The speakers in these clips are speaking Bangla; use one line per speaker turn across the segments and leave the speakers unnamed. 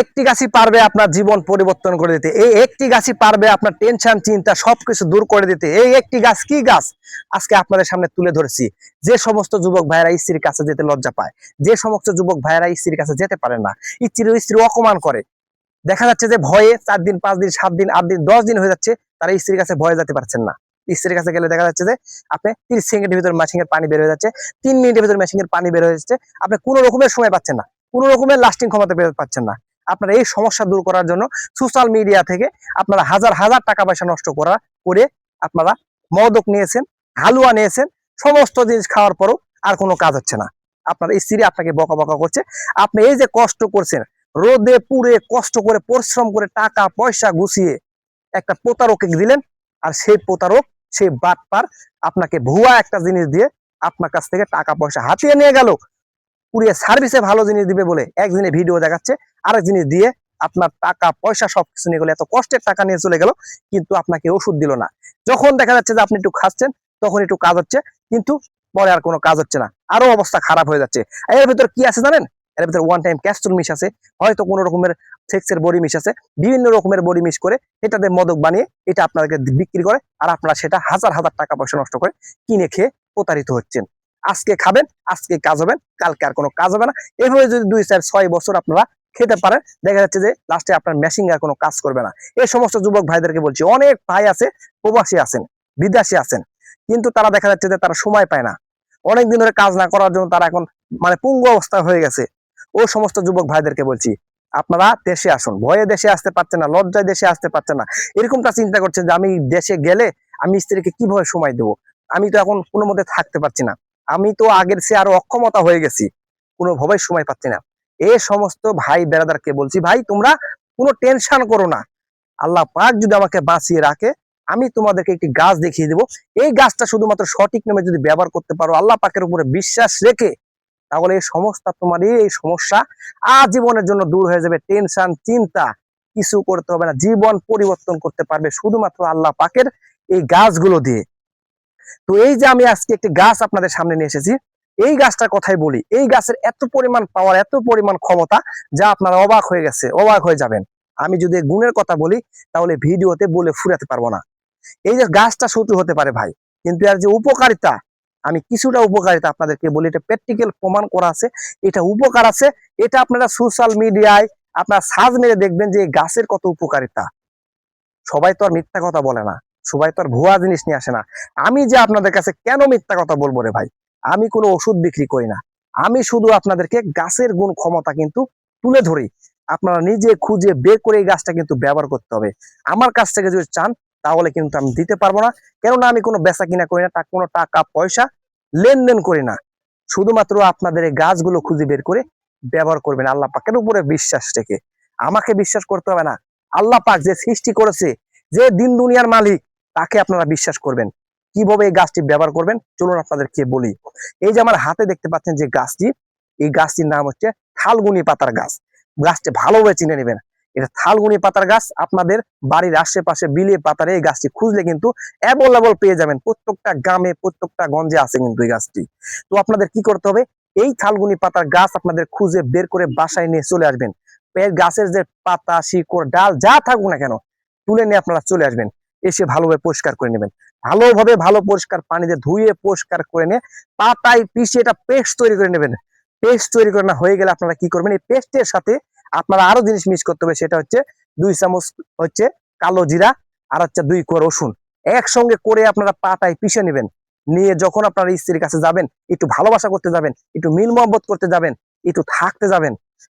একটি গাছই পারবে আপনার জীবন পরিবর্তন করে দিতে। এই একটি গাছই পারবে আপনার টেনশন চিন্তা সবকিছু দূর করে দিতে। এই একটি গাছ কি গাছ? আজকে আপনাদের সামনে তুলে ধরেছি। যে সমস্ত যুবক ভাইয়েরা স্ত্রীর কাছে যেতে লজ্জা পায়, যে সমস্ত যুবক ভাইয়েরা স্ত্রীর কাছে যেতে পারে না, স্ত্রী স্ত্রী অপমান করে। দেখা যাচ্ছে যে ভয়ে চার দিন, পাঁচ দিন, সাত দিন, আট দিন, দশ দিন হয়ে যাচ্ছে, তারা স্ত্রীর কাছে ভয়ে যেতে পারছেন না। স্ত্রীর কাছে গেলে দেখা যাচ্ছে যে আপনি তিরিশ সেকেন্ডের ভিতরে মেশিং এর পানি বের হয়ে যাচ্ছে, তিন মিনিটের ভিতরে মেশিং এর পানি বের হয়ে যাচ্ছে, আপনি কোনো রকমের সময় পাচ্ছেন না। কোনো রকমের লাস্টিং ক্ষমতা পাচ্ছেন না। আপনারা এই সমস্যা দূর করার জন্য সোশ্যাল মিডিয়া থেকে আপনারা হাজার হাজার টাকা পয়সা নষ্ট করা, করে আপনারা মদক নিয়েছেন, হালুয়া নিয়েছেন, সমস্ত জিনিস খাওয়ার পরও আর কোনো কাজ হচ্ছে না। আপনার স্ত্রী আপনাকে বকা বকা করছে। আপনি এই যে কষ্ট করছেন, রোদে পুড়ে কষ্ট করে, পরিশ্রম করে টাকা, পয়সা গুছিয়ে একটা প্রতারকে দিলেন আর সেই প্রতারক, সেই বাটপার আপনাকে ভুয়া একটা জিনিস দিয়ে আপনার কাছ থেকে টাকা পয়সা হাতিয়ে নিয়ে গেল। পুড়িয়ে সার্ভিসে ভালো জিনিস দিবে বলে একদিনে ভিডিও দেখাচ্ছে, আরেক জিনিস দিয়ে আপনার টাকা, পয়সা সবকিছু নিয়ে গেলো, এত কষ্টের টাকা নিয়ে চলে গেল, কিন্তু আপনাকে ওষুধ দিল না। যখন দেখা যাচ্ছে যে আপনি একটু খাচ্ছেন, তখন একটু কাজ হচ্ছে, কিন্তু পরে আর কোনো কাজ হচ্ছে না। আরও অবস্থা খারাপ হয়ে যাচ্ছে। এর ভিতর কি আছে জানেন? এর ভিতরে ওয়ান টাইম ক্যাস্টল মিশ আছে, হয়তো কোনো রকমের সেক্সের বড়ি মিশ আছে, বিভিন্ন রকমের বড়ি মিশ করে এটাতে মদক বানিয়ে এটা আপনাদেরকে বিক্রি করে, আর আপনারা সেটা হাজার হাজার টাকা পয়সা নষ্ট করে কিনে খেয়ে প্রতারিত হচ্ছেন। আজকে খাবেন, আজকে কাজ হবেন কালকে আর কোনো কাজ হবে না। এভাবে যদি দুই চার ছয় বছর আপনারা খেতে পারেন, দেখা যাচ্ছে যে লাস্টে আপনার মেশিং আর কোনো কাজ করবে না। এই সমস্ত যুবক ভাইদেরকে বলছি, অনেক ভাই আছে, প্রবাসী আছেন, বিদেশি আছেন, কিন্তু তারা দেখা যাচ্ছে যে তারা সময় পায় না। অনেক দিন ধরে কাজ না করার জন্য তারা এখন মানে পুঙ্গ অবস্থা হয়ে গেছে। ও সমস্ত যুবক ভাইদেরকে বলছি, আপনারা দেশে আসুন। ভয়ে দেশে আসতে পারছেন না, লজ্জায় দেশে আসতে পারছেন না। এরকমটা চিন্তা করছেন যে আমি দেশে গেলে আমি স্ত্রীকে কীভাবে সময় দেবো? আমি তো এখন কোনো মধ্যে থাকতে পারছি না। আমি তো আগের সে আরও অক্ষমতা হয়ে গেছি। কোনো কোনোভাবে সময় পাচ্ছি না। এ সমস্ত ভাই বেড়াদারকে বলছি, ভাই, তোমরা কোনো টেনশন করো না। আল্লাহ পাক যদি আমাকে বাঁচিয়ে রাখে, আমি তোমাদেরকে একটি গাছ দেখিয়ে দেবো। এই গাছটা শুধুমাত্র সঠিক নামে যদি ব্যবহার করতে পারো, আল্লাহ পাকের উপরে বিশ্বাস রেখে, তাহলে এই সমস্ত তোমার এই সমস্যা আজীবনের জন্য দূর হয়ে যাবে। টেনশন, চিন্তা, কিছু করতে হবে না। জীবন পরিবর্তন করতে পারবে শুধুমাত্র আল্লাহ পাকের এই গাছগুলো দিয়ে। তো এই যে আমি আজকে একটি গাছ আপনাদের সামনে নিয়ে এসেছি, এই গাছটার কথাই বলি, এই গাছের এত পরিমাণ পাওয়ার এত পরিমাণ ক্ষমতা যা আপনারা অবাক হয়ে গেছে, অবাক হয়ে যাবেন। আমি যদি গুণের কথা বলি, তাহলে ভিডিওতে বলে ফুরাতে পারব না। এই যে গাছটা শত্রু হতে পারে ভাই, কিন্তু এর যে উপকারিতা, আমি কিছুটা উপকারিতা আপনাদেরকে বলি, এটা প্র্যাকটিক্যাল প্রমাণ করা আছে, এটা উপকার আছে, এটা আপনারা সোশ্যাল মিডিয়ায় আপনার সাজ মেরে দেখবেন যে গাছের কত উপকারিতা। সবাই তো আর মিথ্যা কথা বলে না। সবাই তো আর ভুয়া জিনিস নিয়ে আসে না। আমি যে আপনাদের কাছে কেন মিথ্যা কথা বলব রে ভাই? আমি কোনো ওষুধ বিক্রি করি না। আমি শুধু আপনাদেরকে গাছের গুণ ক্ষমতা কিন্তু তুলে ধরি। আপনারা নিজে খুঁজে বের করে এই গাছটা কিন্তু ব্যবহার করতে হবে। আমার কাছ থেকে যদি চান, তাহলে কিন্তু আমি দিতে পারব না। কেননা আমি কোনো বেচা কিনা করি না কোনো টাকা, পয়সা লেনদেন করি না। শুধুমাত্র আপনাদের এই গাছগুলো খুঁজে বের করে ব্যবহার করবেন আল্লাহ পাকের উপরে বিশ্বাস রেখে। আমাকে বিশ্বাস করতে হবে না। আল্লাহ পাক যে সৃষ্টি করেছে, যে দিন দুনিয়ার মালিক তাকে আপনারা বিশ্বাস করবেন? কীভাবে এই গাছটি ব্যবহার করবেন? চলুন আপনাদেরকে বলি। এই যে আমার হাতে দেখতে পাচ্ছেন যে গাছটি, এই গাছটির নাম হচ্ছে থালগুনি পাতার গাছ। গাছটি ভালোভাবে চিনে নেবেন। এটা থালগুনি পাতার গাছ, আপনাদের বাড়ির আশেপাশে বিলে পাতার এই গাছটি খুঁজলে কিন্তু অ্যাভেলেবল পেয়ে যাবেন। প্রত্যেকটা গ্রামে, প্রত্যেকটা গঞ্জে আছে কিন্তু এই গাছটি। তো আপনাদের কি করতে হবে? এই থালগুনি পাতার গাছ আপনাদের খুঁজে বের করে বাসায় নিয়ে চলে আসবেন। গাছের যে পাতা, শিকড়, ডাল যা থাকুক না কেন, তুলে নিয়ে আপনারা চলে আসবেন। এসে ভালোভাবে পরিষ্কার করে নেবেন। ভালোভাবে ভালো পরিষ্কার পানিতে ধুয়ে পরিষ্কার করে নিয়ে পাতায় পিষে এটা পেস্ট তৈরি করে নেবেন। পেস্ট তৈরি করে না হয়ে গেলে আপনারা কি করবেন? এই পেস্টের সাথে আপনারা আরও জিনিস মিক্স করতে হবে, সেটা হচ্ছে দুই চামচ হচ্ছে কালো জিরা আর হচ্ছে দুই কোয়া রসুন। একসঙ্গে করে আপনারা পাতায় পিষে নেবেন। নিয়ে যখন আপনার স্ত্রীর কাছে যাবেন, একটু ভালোবাসা করতে যাবেন, একটু মিল মহব্বত করতে যাবেন, একটু থাকতে যাবেন,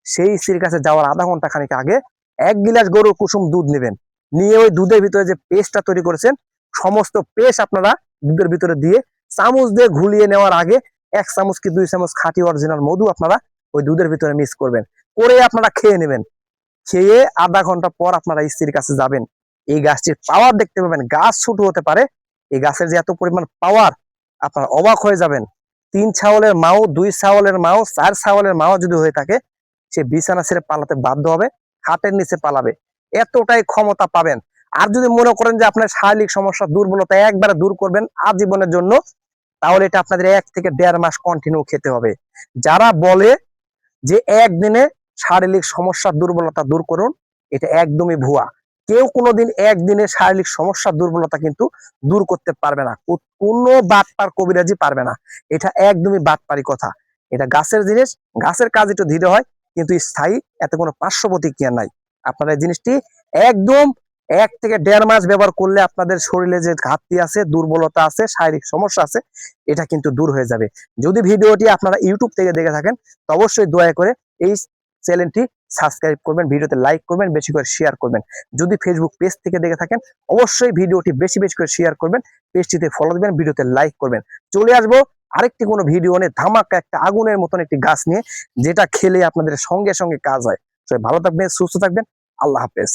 সেই স্ত্রীর কাছে যাওয়ার আধা ঘণ্টা খানিক আগে এক গিলাস গরুর কুসুম দুধ নেবেন। নিয়ে ওই দুধের ভিতরে যে পেস্টটা তৈরি করেছেন, সমস্ত পেস্ট আপনারা দুধের ভিতরে দিয়ে চামচ দিয়ে ঘুলিয়ে নেওয়ার আগে এক চামচ কি দুই চামচ খাঁটি অরিজিনাল মধু আপনারা ওই দুধের ভিতরে মিক্স করবেন। করে আপনারা খেয়ে নেবেন। খেয়ে আধা ঘণ্টা পর আপনারা স্ত্রীর কাছে যাবেন। এই গাছটির পাওয়ার দেখতে পাবেন। গাছ ছোট হতে পারে। এই গাছের যে এত পরিমাণ পাওয়ার আপনারা অবাক হয়ে যাবেন। তিন ছাওলের মাও, দুই ছাওলের মাও, চার ছাওলের মাও যদি হয়ে থাকে, সে বিছানা ছেড়ে পালাতে বাধ্য হবে, খাটের নিচে পালাবে। এতটাই ক্ষমতা পাবেন। আর যদি মনে করেন যে আপনার শারীরিক সমস্যা, দুর্বলতা একবারে দূর করবেন আজীবনের জন্য, তাহলে এটা আপনাদের এক থেকে দেড় মাস কন্টিনিউ খেতে হবে। যারা বলে যে একদিনে শারীরিক সমস্যা, দুর্বলতা দূর করুন, এটা একদমই ভুয়া। কেউ কোনোদিন একদিনে শারীরিক সমস্যা, দুর্বলতা কিন্তু দূর করতে পারবে না। কোনো বাটপার কবিরাজি পারবে না। এটা একদমই বাটপারি কথা। এটা গাছের জিনিস, গাছের কাজ একটু ধীরে হয়, কিন্তু স্থায়ী, এতে কোনো পার্শ্ব প্রতিক্রিয়া নাই। আপনারা এই জিনিসটি একদম এক থেকে দেড় মাস ব্যবহার করলে আপনাদের শরীরে যে ঘাটতি আছে, দুর্বলতা আছে, শারীরিক সমস্যা আছে, এটা কিন্তু দূর হয়ে যাবে। যদি ভিডিওটি আপনারা ইউটিউব থেকে দেখে থাকেন, তো অবশ্যই দয়া করে এই চ্যানেলটি সাবস্ক্রাইব করবেন, ভিডিওতে লাইক করবেন, বেশি করে শেয়ার করবেন। যদি ফেসবুক পেজ থেকে দেখে থাকেন, অবশ্যই ভিডিওটি বেশি বেশি করে শেয়ার করবেন, পেজটিতে ফলো দিবেন, ভিডিওতে লাইক করবেন। চলে আসব আরেকটি কোনো ভিডিও নিয়ে, ধামাকা একটা আগুনের মতন একটি গাছ নিয়ে, যেটা খেলে আপনাদের সঙ্গে সঙ্গে কাজ হয়। ভালো থাকবেন, সুস্থ থাকবেন। আল্লাহ হাফেজ।